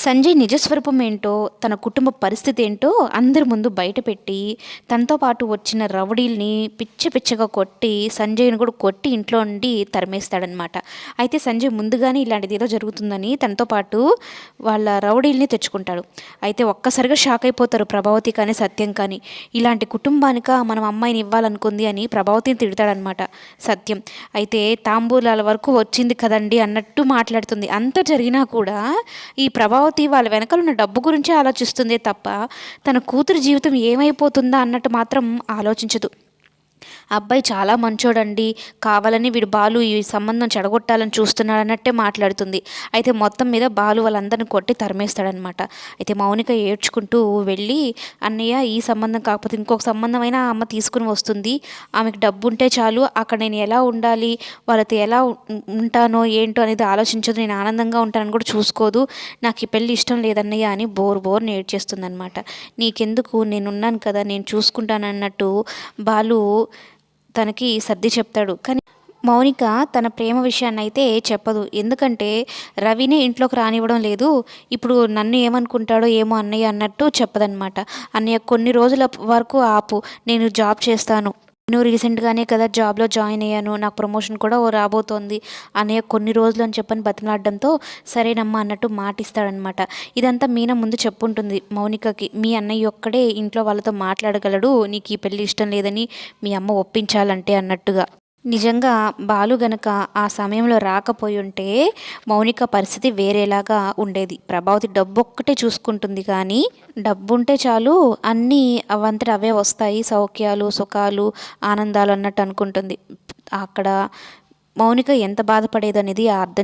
సంజయ్ నిజస్వరూపం ఏంటో తన కుటుంబ పరిస్థితి ఏంటో అందరి ముందు బయటపెట్టి తనతో పాటు వచ్చిన రౌడీల్ని పిచ్చ పిచ్చగా కొట్టి సంజయ్ని కూడా కొట్టి ఇంట్లో నుండి తరిమేస్తాడనమాట అయితే సంజయ్ ముందుగానే ఇలాంటిది ఏదో జరుగుతుందని తనతో పాటు వాళ్ళ రౌడీల్ని తెచ్చుకుంటాడు. అయితే ఒక్కసారిగా షాక్ అయిపోతారు ప్రభావతి కానీ సత్యం కానీ. ఇలాంటి కుటుంబానిక మనం అమ్మాయిని ఇవ్వాలనుకుంది అని ప్రభావతిని తిడతాడనమాట సత్యం. అయితే తాంబూలాల వరకు వచ్చింది కదండి అన్నట్టు మాట్లాడుతుంది. అంత జరిగినా కూడా ఈ ప్రభావ ప్రభావతి వాళ్ళ వెనకాల ఉన్న డబ్బు గురించి ఆలోచిస్తుందే తప్ప తన కూతురు జీవితం ఏమైపోతుందా అన్నట్టు మాత్రం ఆలోచించదు. అబ్బాయి చాలా మంచోడండి కావాలని వీడు బాలు ఈ సంబంధం చెడగొట్టాలని చూస్తున్నాడు అన్నట్టే మాట్లాడుతుంది. అయితే మొత్తం మీద బాలు వాళ్ళందరిని కొట్టి తరిమేస్తాడనమాట అయితే మౌనిక ఏడ్చుకుంటూ వెళ్ళి అన్నయ్య ఈ సంబంధం కాకపోతే ఇంకొక సంబంధం అయినా అమ్మ తీసుకుని వస్తుంది. ఆమెకు డబ్బు ఉంటే చాలు. అక్కడ నేను ఎలా ఉండాలి? వాళ్ళతో ఎలా ఉంటానో ఏంటో అనేది ఆలోచించదు నేను ఆనందంగా ఉంటానని కూడా చూసుకోదు. నాకు ఈ పెళ్ళి ఇష్టం లేదన్నయ్య అని బోర్ బోర్ నేడ్చేస్తుంది అనమాట నీకెందుకు? నేనున్నాను కదా. నేను చూసుకుంటాను అన్నట్టు బాలు తనకి సర్ది చెప్తాడు. కానీ మౌనిక తన ప్రేమ విషయాన్ని అయితే చెప్పదు. ఎందుకంటే రవిని ఇంట్లోకి రానివ్వడం లేదు. ఇప్పుడు నన్ను ఏమనుకుంటాడో ఏమో అన్నయ్య అన్నట్టు చెప్పదనమాట అన్నయ్య కొన్ని రోజుల వరకు ఆపు. నేను జాబ్ చేస్తాను. నేను రీసెంట్గానే కదా జాబ్లో జాయిన్ అయ్యాను. నాకు ప్రమోషన్ కూడా ఓ రాబోతోంది అన్నయ్య కొన్ని రోజులు అని చెప్పని బతిమలాడడంతో సరేనమ్మా అన్నట్టు మాటిస్తాడనమాట. ఇదంతా మీనా ముందు చెప్పుంటుంది మౌనికకి. మీ అన్నయ్య ఒక్కడే ఇంట్లో వాళ్ళతో మాట్లాడగలడు. నీకు ఈ పెళ్ళి ఇష్టం లేదని మీ అమ్మ ఒప్పించాలంటే అన్నట్టుగా. నిజంగా బాలు గనక ఆ సమయంలో రాకపోయి ఉంటే మౌనిక పరిస్థితి వేరేలాగా ఉండేది. ప్రభావతి డబ్బు ఒక్కటే చూసుకుంటుంది కానీ డబ్బు ఉంటే చాలు అన్నీ అవంతట అవే వస్తాయి. సౌఖ్యాలు సుఖాలు ఆనందాలు అన్నట్టు అనుకుంటుంది. అక్కడ మౌనిక ఎంత బాధపడేది అనేది అర్థం